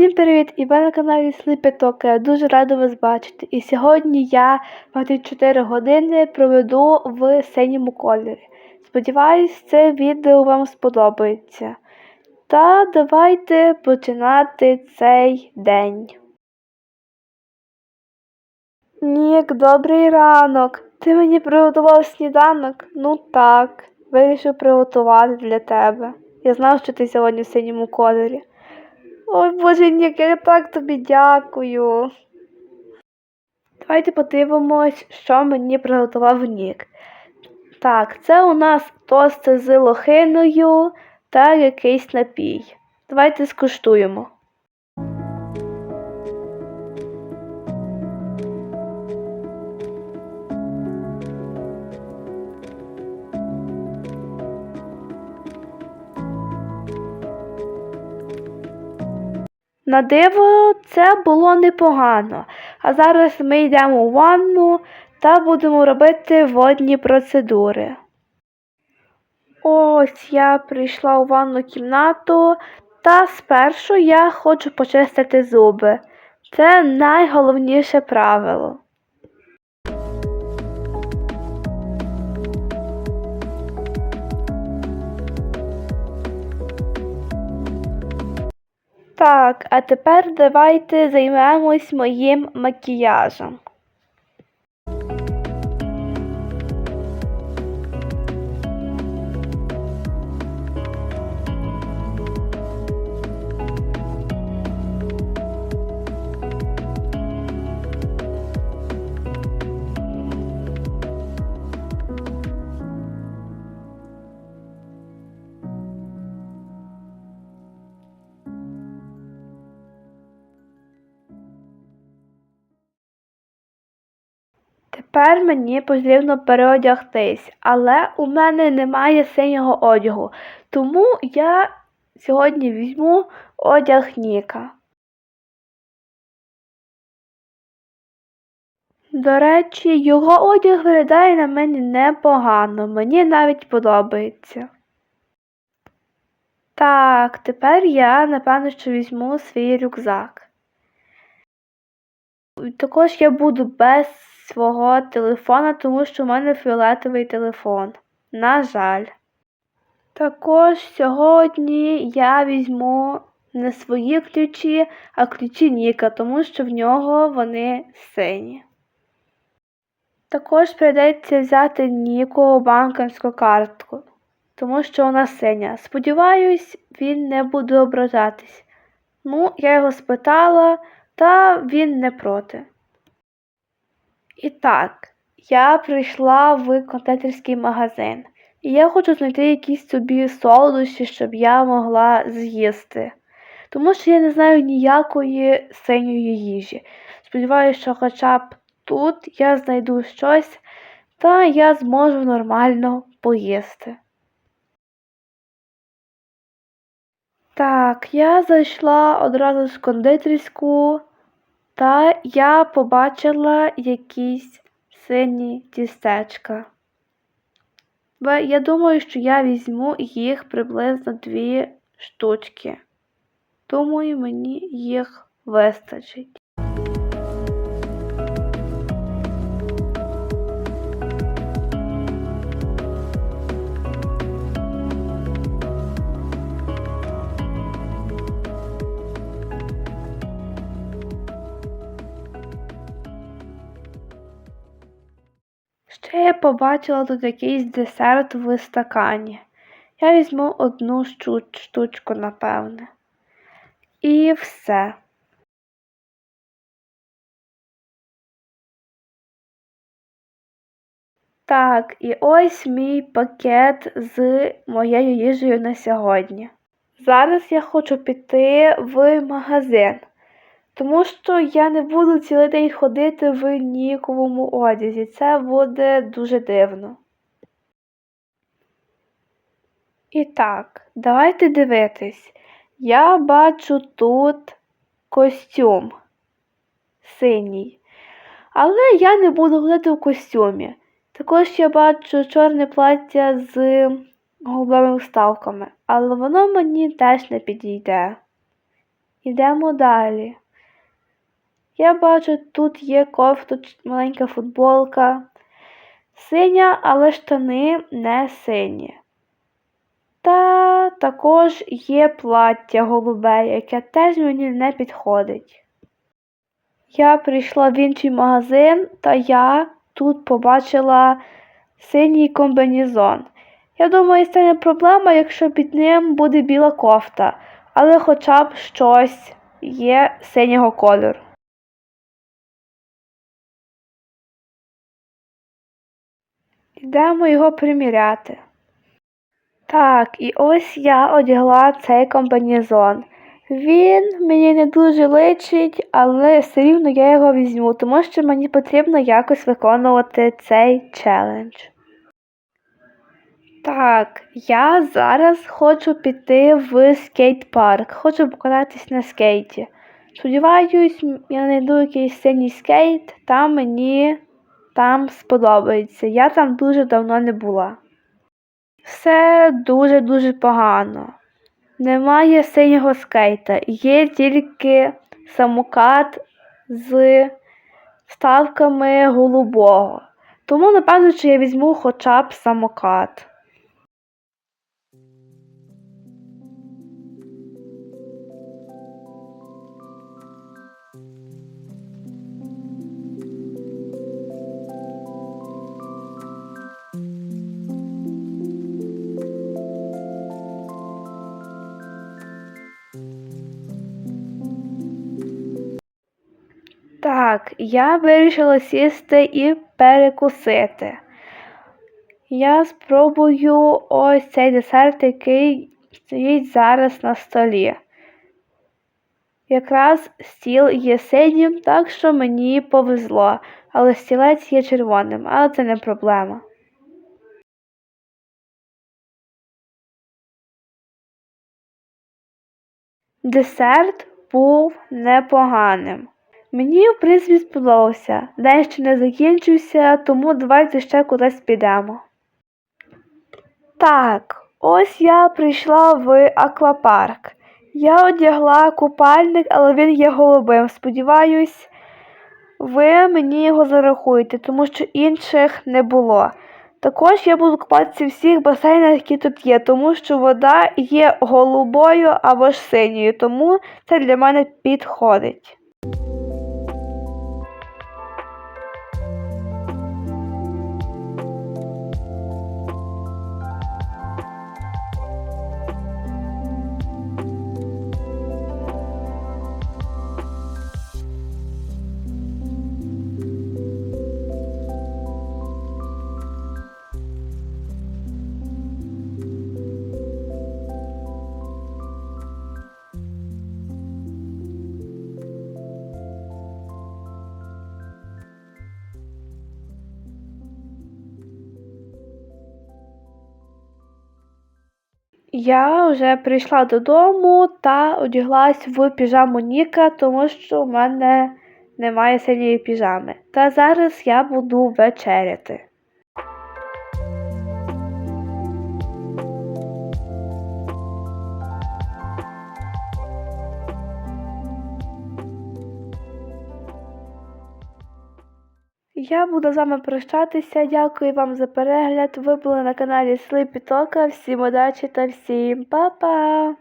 Всім привіт! І ви на каналі Сліпіток. Я дуже рада вас бачити. І сьогодні я 24 години проведу в синьому кольорі. Сподіваюсь, це відео вам сподобається. Та давайте починати цей день. Нік, добрий ранок. Ти мені приготував сніданок? Ну так, вирішив приготувати для тебе. Я знав, що ти сьогодні в синьому кольорі. Ой, Боже, Нік, я так тобі дякую. Давайте подивимось, що мені приготував Нік. Так, це у нас тости з лохиною та якийсь напій. Давайте скуштуємо. На диво, це було непогано. А зараз ми йдемо у ванну та будемо робити водні процедури. Ось я прийшла у ванну кімнату, та спершу я хочу почистити зуби. Це найголовніше правило. Так, а тепер давайте займемось моїм макіяжем. Тепер мені потрібно переодягтись, але у мене немає синього одягу, тому я сьогодні візьму одяг Ніка. До речі, його одяг виглядає на мені непогано, мені навіть подобається. Так, тепер я, напевно, що візьму свій рюкзак. Також я буду без свого телефона, тому що в мене фіолетовий телефон. На жаль. Також сьогодні я візьму не свої ключі, а ключі Ніка, тому що в нього вони сині. Також прийдеться взяти Ніку банківську картку, тому що вона синя. Сподіваюсь, він не буде ображатись. Ну, я його спитала, та він не проти. І так, я прийшла в кондитерський магазин. І я хочу знайти якісь собі солодощі, щоб я могла з'їсти. Тому що я не знаю ніякої синьої їжі. Сподіваюся, що хоча б тут я знайду щось, та я зможу нормально поїсти. Так, я зайшла одразу в кондитерську, та я побачила якісь сині тістечка. Я думаю, що я візьму їх приблизно дві штучки. Думаю, мені їх вистачить. Побачила тут якийсь десерт в стакані. Я візьму одну штучку, напевне. І все. Так, і ось мій пакет з моєю їжею на сьогодні. Зараз я хочу піти в магазин, тому що я не буду цілий день ходити в ніковому одязі. Це буде дуже дивно. І так, давайте дивитись. Я бачу тут костюм синій. Але я не буду ходити в костюмі. Також я бачу чорне плаття з голубими вставками, але воно мені теж не підійде. Йдемо далі. Я бачу, тут є кофта, маленька футболка. Синя, але штани не сині. Та також є плаття голубе, яке теж мені не підходить. Я прийшла в інший магазин, та я тут побачила синій комбінезон. Я думаю, це не проблема, якщо під ним буде біла кофта, але хоча б щось є синього кольору. Йдемо його приміряти. Так, і ось я одягла цей комбінезон. Він мені не дуже личить, але все рівно я його візьму, тому що мені потрібно якось виконувати цей челендж. Так, я зараз хочу піти в скейт-парк. Хочу покататись на скейті. Сподіваюсь, я знайду якийсь синій скейт, там мені там сподобається. Я там дуже давно не була. Все дуже-дуже погано. Немає синього скейта, є тільки самокат з ставками голубого. Тому, напевно, що я візьму хоча б самокат. Так, я вирішила сісти і перекусити. Я спробую ось цей десерт, який стоїть зараз на столі. Якраз стіл є синім, так що мені повезло, але стілець є червоним, але це не проблема. Десерт був непоганим. Мені, в принципі, сподобався. День ще не закінчився, тому давайте ще кудись підемо. Так, ось я прийшла в аквапарк. Я одягла купальник, але він є голубим. Сподіваюсь, ви мені його зарахуєте, тому що інших не було. Також я буду купатися всіх басейнах, які тут є, тому що вода є голубою або ж синьою, тому це для мене підходить. Я вже прийшла додому та одяглась в піжаму Ніка, тому що в мене немає синьої піжами. Та зараз я буду вечеряти. Я буду з вами прощатися. Дякую вам за перегляд. Ви були на каналі Слипітока. Всім удачі та всім па-па!